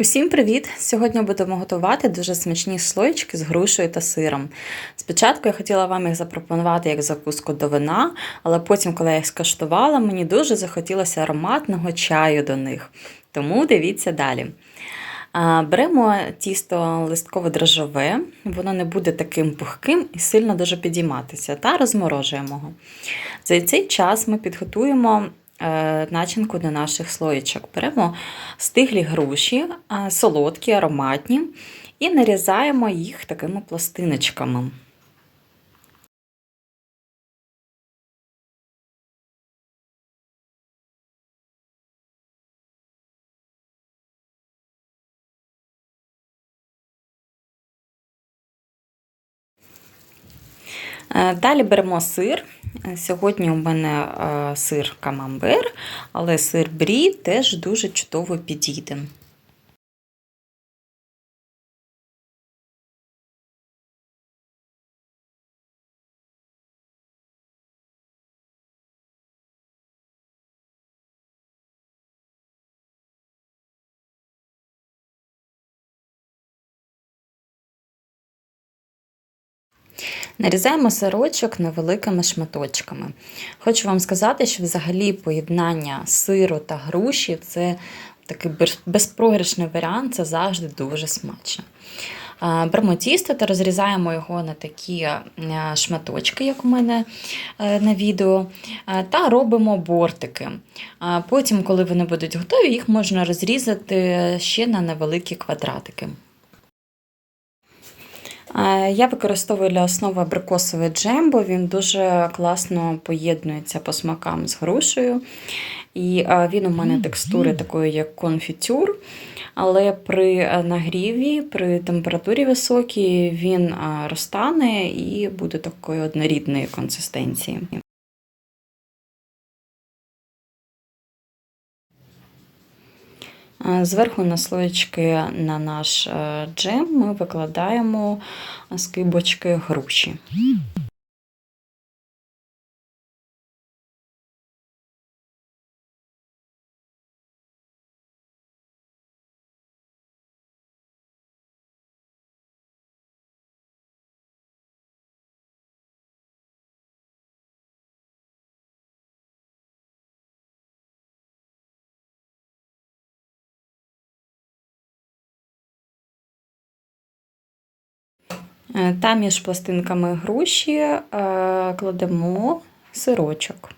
Усім привіт! Сьогодні будемо готувати дуже смачні слоєчки з грушею та сиром. Спочатку я хотіла вам їх запропонувати як закуску до вина, але потім, коли я їх скаштувала, мені дуже захотілося ароматного чаю до них. Тому дивіться далі. Беремо тісто листково дрожжове, воно не буде таким пухким і сильно дуже підійматися, та розморожуємо його. За цей час ми підготуємо начинку до наших слоєчок. Беремо стиглі груші, е, солодкі, ароматні, і нарізаємо їх такими пластиночками. Далі беремо сир. Сьогодні у мене е, сир камамбер, але сир брі теж дуже чудово підійде. Нарізаємо сирочок невеликими шматочками. Хочу вам сказати, що взагалі поєднання сиру та груші це такий безпрограшний варіант, це завжди дуже смачно. Беремо тісто та розрізаємо його на такі е, шматочки, як у мене е, на відео, е, та робимо бортики. Потім, коли вони будуть готові, їх можна розрізати ще на невеликі квадратики. Я використовую для основи абрикосовий джем, бо він дуже класно поєднується по смакам з грушею. І він у мене текстури такої, як конфітюр. Але при е, нагріві, при температурі високій, він розтане і буде такої однорідної консистенції. Зверху на слоєчки на наш е, джем ми викладаємо скибочки груші. Та між пластинками груші е, кладемо сирочок.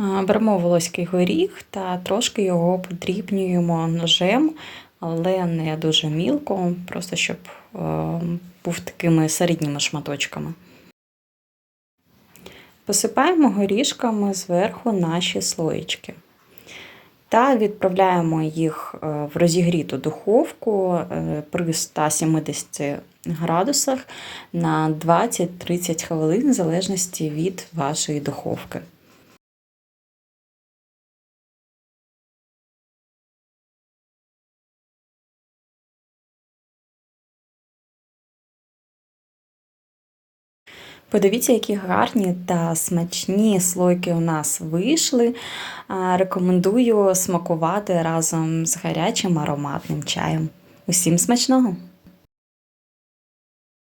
Беремо волоський горіх та трошки його подрібнюємо ножем, але не дуже мілко, просто щоб е, був такими середніми шматочками. Посипаємо горішками зверху наші слоєчки. Та відправляємо їх е, в розігріту духовку е, при 170 градусах на 20-30 хвилин, в залежності від вашої духовки. Подивіться, які гарні та смачні слойки у нас вийшли. Рекомендую смакувати разом з гарячим ароматним чаєм. Усім смачного!